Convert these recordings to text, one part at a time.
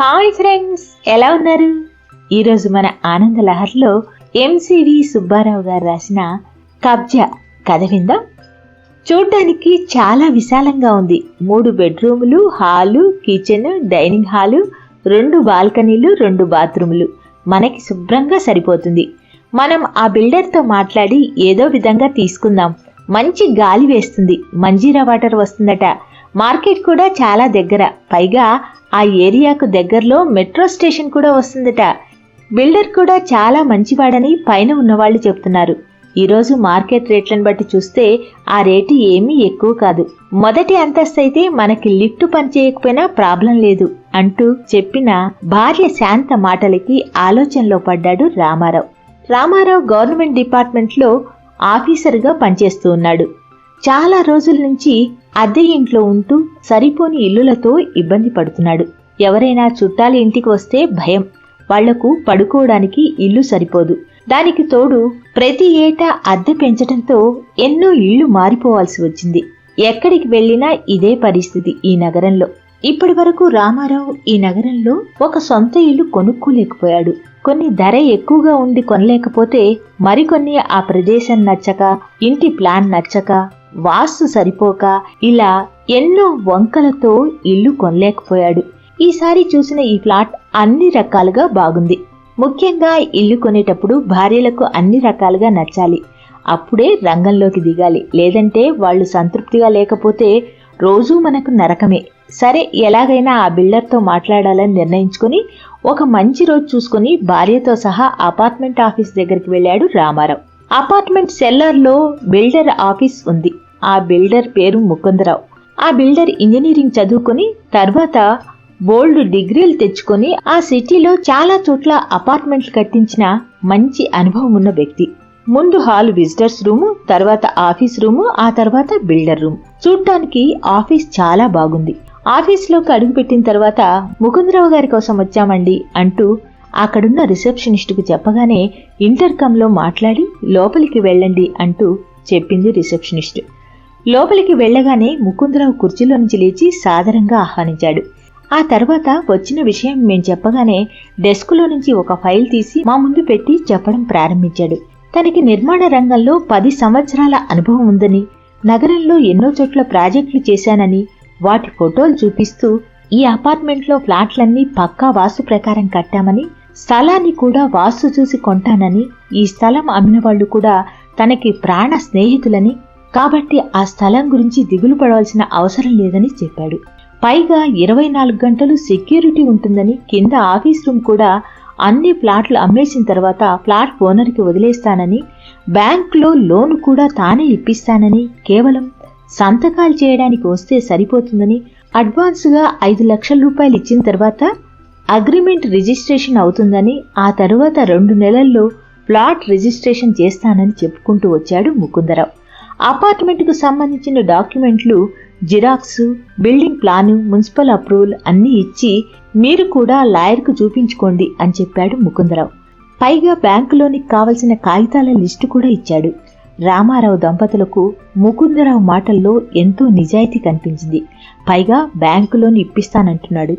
Hi friends ఎలా ఉన్నారు? ఈరోజు మన ఆనంద లహర్లో ఎంసివి సుబ్బారావు గారు రాసిన కబ్జా కథ విందాం. చూడ్డానికి చాలా విశాలంగా ఉంది. మూడు బెడ్రూములు హాలు కిచెన్ డైనింగ్ హాలు రెండు బాల్కనీలు రెండు బాత్రూములు. మనకి శుభ్రంగా సరిపోతుంది. మనం ఆ బిల్డర్తో మాట్లాడి ఏదో విధంగా తీసుకుందాం. మంచి గాలి వేస్తుంది. మంజీరా వాటర్ వస్తుందట. మార్కెట్ కూడా చాలా దగ్గర. పైగా ఆ ఏరియాకు దగ్గరలో మెట్రో స్టేషన్ కూడా వస్తుందట. బిల్డర్ కూడా చాలా మంచివాడని పైన ఉన్నవాళ్ళు చెప్తున్నారు. ఈరోజు మార్కెట్ రేట్లను బట్టి చూస్తే ఆ రేటు ఏమీ ఎక్కువ కాదు. మొదటి అంతస్తు అయితే మనకి లిఫ్ట్ పనిచేయకపోయినా ప్రాబ్లం లేదు అంటూ చెప్పిన భార్య శాంత మాటలకి ఆలోచనలో పడ్డాడు రామారావు. రామారావు గవర్నమెంట్ డిపార్ట్మెంట్లో ఆఫీసర్గా పనిచేస్తూ ఉన్నాడు. చాలా రోజుల నుంచి అద్దె ఇంట్లో ఉంటూ సరిపోని ఇల్లులతో ఇబ్బంది పడుతున్నాడు. ఎవరైనా చుట్టాలు ఇంటికి వస్తే భయం. వాళ్ళకు పడుకోవడానికి ఇల్లు సరిపోదు. దానికి తోడు ప్రతి ఏటా అద్దె పెంచడంతో ఎన్నో ఇళ్ళు మారిపోవాల్సి వచ్చింది. ఎక్కడికి వెళ్ళినా ఇదే పరిస్థితి ఈ నగరంలో. ఇప్పటి వరకు రామారావు ఈ నగరంలో ఒక సొంత ఇల్లు కొనుక్కోలేకపోయాడు. కొన్ని ధర ఎక్కువగా ఉండి కొనలేకపోతే మరికొన్ని ఆ ప్రదేశం నచ్చక ఇంటి ప్లాన్ నచ్చక వాస్తు సరిపోక ఇలా ఎన్నో వంకలతో ఇల్లు కొనలేకపోయాడు. ఈసారి చూసిన ఈ ఫ్లాట్ అన్ని రకాలుగా బాగుంది. ముఖ్యంగా ఇల్లు కొనేటప్పుడు భార్యలకు అన్ని రకాలుగా నచ్చాలి. అప్పుడే రంగంలోకి దిగాలి. లేదంటే వాళ్ళు సంతృప్తిగా లేకపోతే రోజూ మనకు నరకమే. సరే ఎలాగైనా ఆ బిల్డర్తో మాట్లాడాలని నిర్ణయించుకుని ఒక మంచి రోజు చూసుకుని భార్యతో సహా అపార్ట్మెంట్ ఆఫీస్ దగ్గరికి వెళ్ళాడు రామారావు. అపార్ట్మెంట్ సెల్లర్లో బిల్డర్ ఆఫీస్ ఉంది. ఆ బిల్డర్ పేరు ముకుందరావు. ఆ బిల్డర్ ఇంజనీరింగ్ చదువుకుని తర్వాత బోల్డ్ డిగ్రీలు తెచ్చుకొని ఆ సిటీలో చాలా చోట్ల అపార్ట్మెంట్లు కట్టించిన మంచి అనుభవం ఉన్న వ్యక్తి. ముందు హాల్ విజిటర్స్ రూము తర్వాత ఆఫీస్ రూము ఆ తర్వాత బిల్డర్ రూమ్. చూడ్డానికి ఆఫీస్ చాలా బాగుంది. ఆఫీస్లోకి అడుగుపెట్టిన తర్వాత ముకుందరావు గారి కోసం వచ్చామండి అంటూ అక్కడున్న రిసెప్షనిస్టుకు చెప్పగానే ఇంటర్కమ్లో మాట్లాడి లోపలికి వెళ్ళండి అంటూ చెప్పింది రిసెప్షనిస్ట్. లోపలికి వెళ్ళగానే ముకుందరావు కుర్చీలో నుంచి లేచి సాదరంగా ఆహ్వానించాడు. ఆ తర్వాత వచ్చిన విషయం మేం చెప్పగానే డెస్క్లో నుంచి ఒక ఫైల్ తీసి మా ముందు పెట్టి చెప్పడం ప్రారంభించాడు. తనకి నిర్మాణ రంగంలో పది సంవత్సరాల అనుభవం ఉందని నగరంలో ఎన్నో చోట్ల ప్రాజెక్టులు చేశానని వాటి ఫోటోలు చూపిస్తూ ఈ అపార్ట్మెంట్లో ఫ్లాట్లన్నీ పక్కా వాస్తు ప్రకారం కట్టామని స్థలాన్ని కూడా వాస్తు చూసి కొంటానని ఈ స్థలం అమ్మిన వాళ్ళు కూడా తనకి ప్రాణ స్నేహితులని. కాబట్టి ఆ స్థలం గురించి దిగులు పడవలసిన అవసరం లేదని చెప్పాడు. పైగా ఇరవై నాలుగు గంటలు సెక్యూరిటీ ఉంటుందని కింద ఆఫీస్ రూమ్ కూడా అన్ని ఫ్లాట్లు అమ్మేసిన తర్వాత ఫ్లాట్ ఓనర్కి వదిలేస్తానని బ్యాంకులో లోన్ కూడా తానే ఇప్పిస్తానని కేవలం సంతకాలు చేయడానికి వస్తే సరిపోతుందని అడ్వాన్స్గా ఐదు లక్షల రూపాయలు ఇచ్చిన తర్వాత అగ్రిమెంట్ రిజిస్ట్రేషన్ అవుతుందని ఆ తరువాత రెండు నెలల్లో ప్లాట్ రిజిస్ట్రేషన్ చేస్తానని చెప్పుకుంటూ వచ్చాడు ముకుందరావు. అపార్ట్మెంట్కు సంబంధించిన డాక్యుమెంట్లు xerox building plan municipal approval అన్నీ ఇచ్చి మీరు కూడా లాయర్కు చూపించుకోండి అని చెప్పాడు ముకుందరావు. పైగా బ్యాంకులోనికి కావలసిన కాగితాల లిస్టు కూడా ఇచ్చాడు. రామారావు దంపతులకు ముకుందరావు మాటల్లో ఎంతో నిజాయితీ కనిపించింది. పైగా బ్యాంకులోని ఇప్పిస్తానంటున్నాడు.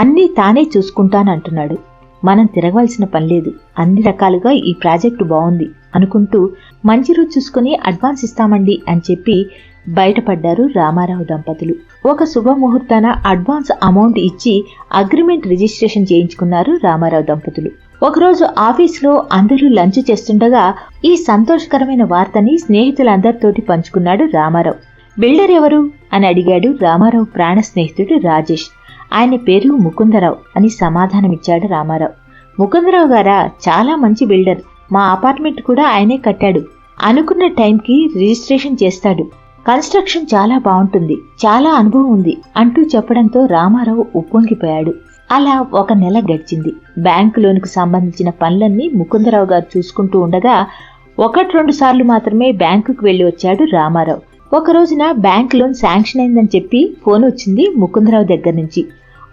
అన్నీ తానే చూసుకుంటానంటున్నాడు. మనం తిరగవలసిన పని లేదు. అన్ని రకాలుగా ఈ ప్రాజెక్టు బాగుంది అనుకుంటూ మంచి రోజు చూసుకుని అడ్వాన్స్ ఇస్తామండి అని చెప్పి బయటపడ్డారు రామారావు దంపతులు. ఒక శుభముహూర్తాన అడ్వాన్స్ అమౌంట్ ఇచ్చి అగ్రిమెంట్ రిజిస్ట్రేషన్ చేయించుకున్నారు రామారావు దంపతులు. ఒకరోజు ఆఫీస్లో అందరూ లంచ్ చేస్తుండగా ఈ సంతోషకరమైన వార్తని స్నేహితులందరితోటి పంచుకున్నాడు రామారావు. బిల్డర్ ఎవరు? అని అడిగాడు రామారావు ప్రాణ స్నేహితుడు రాజేష్. ఆయన పేరు ముకుందరావు అని సమాధానమిచ్చాడు రామారావు. ముకుందరావు గారా చాలా మంచి బిల్డర్. మా అపార్ట్మెంట్ కూడా ఆయనే కట్టాడు. అనుకున్న టైంకి రిజిస్ట్రేషన్ చేస్తాడు. కన్స్ట్రక్షన్ చాలా బాగుంటుంది చాలా అనుభవం ఉంది అంటూ చెప్పడంతో రామారావు ఉప్పొంగిపోయాడు. అలా ఒక నెల గడిచింది. బ్యాంకు లోనుకు సంబంధించిన పనులన్నీ ముకుందరావు గారు చూసుకుంటూ ఉండగా ఒకటి రెండు సార్లు మాత్రమే బ్యాంకుకు వెళ్ళి వచ్చాడు రామారావు. ఒక రోజున బ్యాంక్ లోన్ శాంక్షన్ అయిందని చెప్పి ఫోన్ వచ్చింది ముకుందరావు దగ్గర నుంచి.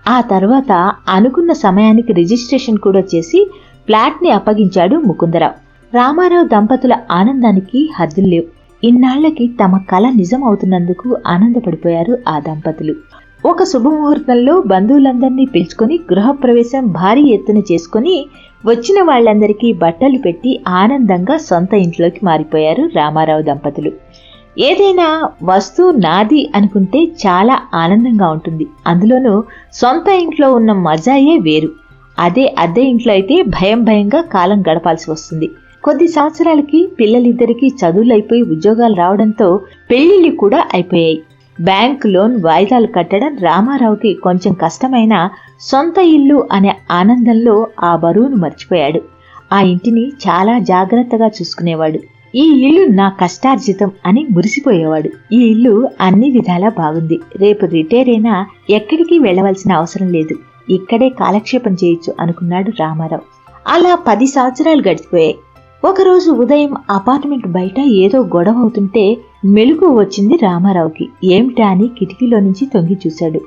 ఆ తర్వాత అనుకున్న సమయానికి రిజిస్ట్రేషన్ కూడా చేసి ఫ్లాట్ని అప్పగించాడు ముకుందరావు. రామారావు దంపతుల ఆనందానికి హద్దులు లేవు. ఇన్నాళ్ళకి తమ కళ నిజం అవుతున్నందుకు ఆనందపడిపోయారు ఆ దంపతులు. ఒక శుభముహూర్తంలో బంధువులందరినీ పిలుచుకొని గృహప్రవేశం భారీ ఎత్తున చేసుకొని వచ్చిన వాళ్ళందరికీ బట్టలు పెట్టి ఆనందంగా సొంత ఇంట్లోకి మారిపోయారు రామారావు దంపతులు. ఏదైనా వస్తువు నాది అనుకుంటే చాలా ఆనందంగా ఉంటుంది. అందులోనూ సొంత ఇంట్లో ఉన్న మజాయే వేరు. అదే అద్దె ఇంట్లో అయితే భయం భయంగా కాలం గడపాల్సి వస్తుంది. కొద్ది సంవత్సరాలకి పిల్లలిద్దరికీ చదువులు అయిపోయి ఉద్యోగాలు రావడంతో పెళ్ళిళ్ళు కూడా అయిపోయాయి. బ్యాంక్ లోన్ వాయిదాలు కట్టడం రామారావుకి కొంచెం కష్టమైన సొంత ఇల్లు అనే ఆనందంలో ఆ బరువును మర్చిపోయాడు. ఆ ఇంటిని చాలా జాగ్రత్తగా చూసుకునేవాడు. ఈ ఇల్లు నా కష్టార్జితం అని మురిసిపోయేవాడు. ఈ ఇల్లు అన్ని విధాలా బాగుంది. రేపు రిటైర్ అయినా ఎక్కడికి వెళ్ళవలసిన అవసరం లేదు. ఇక్కడే కాలక్షేపం చేయొచ్చు అనుకున్నాడు రామారావు. అలా పది సంవత్సరాలు గడిచిపోయాయి. ఒకరోజు ఉదయం అపార్ట్మెంట్ బయట ఏదో గొడవ అవుతుంటే మెలుగు వచ్చింది రామారావుకి. ఏమిటా అని కిటికీలో నుంచి తొంగి చూశాడు.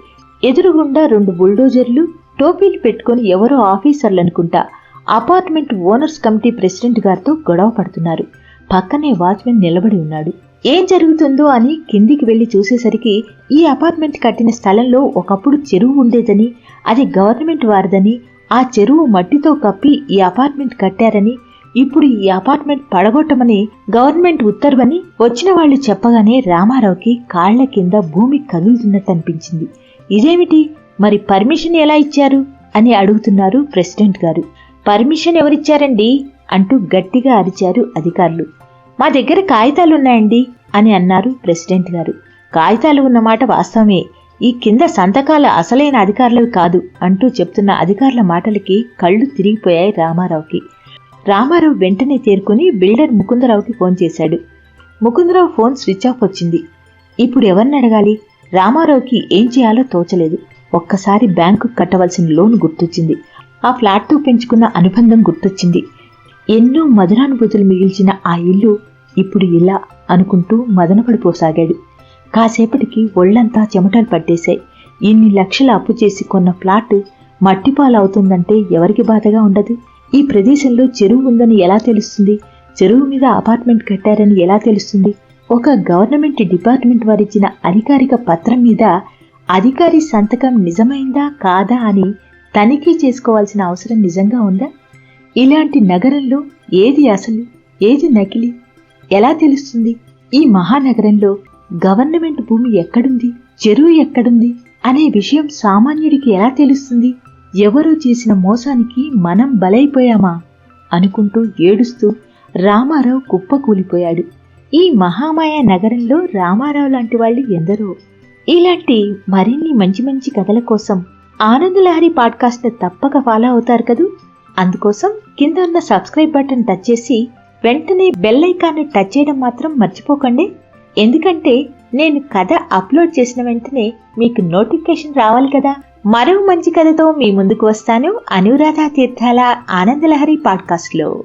ఎదురుగుండా రెండు బుల్డోజర్లు టోపీలు పెట్టుకుని ఎవరో ఆఫీసర్లు అనుకుంటా అపార్ట్మెంట్ ఓనర్స్ కమిటీ ప్రెసిడెంట్ గారితో గొడవ పడుతున్నారు. పక్కనే వాచ్మెన్ నిలబడి ఉన్నాడు. ఏం జరుగుతుందో అని కిందికి వెళ్ళి చూసేసరికి ఈ అపార్ట్మెంట్ కట్టిన స్థలంలో ఒకప్పుడు చెరువు ఉండేదని అది గవర్నమెంట్ వారిదని ఆ చెరువు మట్టితో కప్పి ఈ అపార్ట్మెంట్ కట్టారని ఇప్పుడు ఈ అపార్ట్మెంట్ పడగొట్టమని గవర్నమెంట్ ఉత్తర్వని వచ్చిన వాళ్ళు చెప్పగానే రామారావుకి కాళ్ళ కింద భూమి కదులుతున్నట్టు అనిపించింది. ఇదేమిటి? మరి పర్మిషన్ ఎలా ఇచ్చారు? అని అడుగుతున్నారు ప్రెసిడెంట్ గారు. పర్మిషన్ ఎవరిచ్చారండి? అంటూ గట్టిగా అరిచారు అధికారులు. మా దగ్గర కాగితాలున్నాయండి అని అన్నారు ప్రెసిడెంట్ గారు. కాగితాలు ఉన్నమాట వాస్తవమే. ఈ కింద సంతకాల అసలైన అధికారులవి కాదు అంటూ చెప్తున్న అధికారుల మాటలకి కళ్ళు తిరిగిపోయాయి రామారావుకి. రామారావు వెంటనే తేరుకుని బిల్డర్ ముకుందరావుకి ఫోన్ చేశాడు. ముకుందరావు ఫోన్ స్విచ్ ఆఫ్ వచ్చింది. ఇప్పుడు ఎవరిని అడగాలి? రామారావుకి ఏం చేయాలో తోచలేదు. ఒక్కసారి బ్యాంకు కట్టవలసిన లోన్ గుర్తొచ్చింది. ఆ ఫ్లాట్తో పెంచుకున్న అనుబంధం గుర్తొచ్చింది. ఎన్నో మధురానుభూతులు మిగిల్చిన ఆ ఇల్లు ఇప్పుడు ఇలా అనుకుంటూ మదనపడిపోసాగాడు కాసేపటికి ఒళ్ళంతా చెమటలు పట్టేశాయి. ఇన్ని లక్షల అప్పు చేసి కొన్న ప్లాట్ మట్టిపాలవుతుందంటే ఎవరికి బాధగా ఉండదు? ఈ ప్రదేశంలో చెరువు ఉందని ఎలా తెలుస్తుంది? చెరువు మీద అపార్ట్మెంట్ కట్టారని ఎలా తెలుస్తుంది? ఒక గవర్నమెంట్ డిపార్ట్మెంట్ వారిచ్చిన అధికారిక పత్రం మీద అధికారి సంతకం నిజమైందా కాదా అని తనిఖీ చేసుకోవాల్సిన అవసరం నిజంగా ఉందా? ఇలాంటి నగరంలో ఏది అసలు? ఏది నకిలీ? ఎలా తెలుస్తుంది? ఈ మహానగరంలో గవర్నమెంట్ భూమి ఎక్కడుంది? చెరువు ఎక్కడుంది? అనే విషయం సామాన్యుడికి ఎలా తెలుస్తుంది? ఎవరో చేసిన మోసానికి మనం బలైపోయామా? అనుకుంటూ ఏడుస్తూ రామారావు కుప్పకూలిపోయాడు. ఈ మహామాయ నగరంలో రామారావు లాంటి వాళ్ళు ఎందరో? ఇలాంటి మరిన్ని మంచి మంచి కథల కోసం ఆనందలహరి పాడ్కాస్ట్ తప్పక ఫాలో అవుతారు కదూ? అందుకోసం కింద ఉన్న సబ్స్క్రైబ్ బటన్ టచ్ చేసి వెంటనే బెల్ ఐకాన్ని టచ్ చేయడం మాత్రం మర్చిపోకండి. ఎందుకంటే నేను కథ అప్లోడ్ చేసిన వెంటనే మీకు నోటిఫికేషన్ రావాలి కదా. మరో మంచి కథతో మీ ముందుకు వస్తాను. అనురాధ తీర్థాల ఆనందలహరి పాడ్కాస్ట్లో.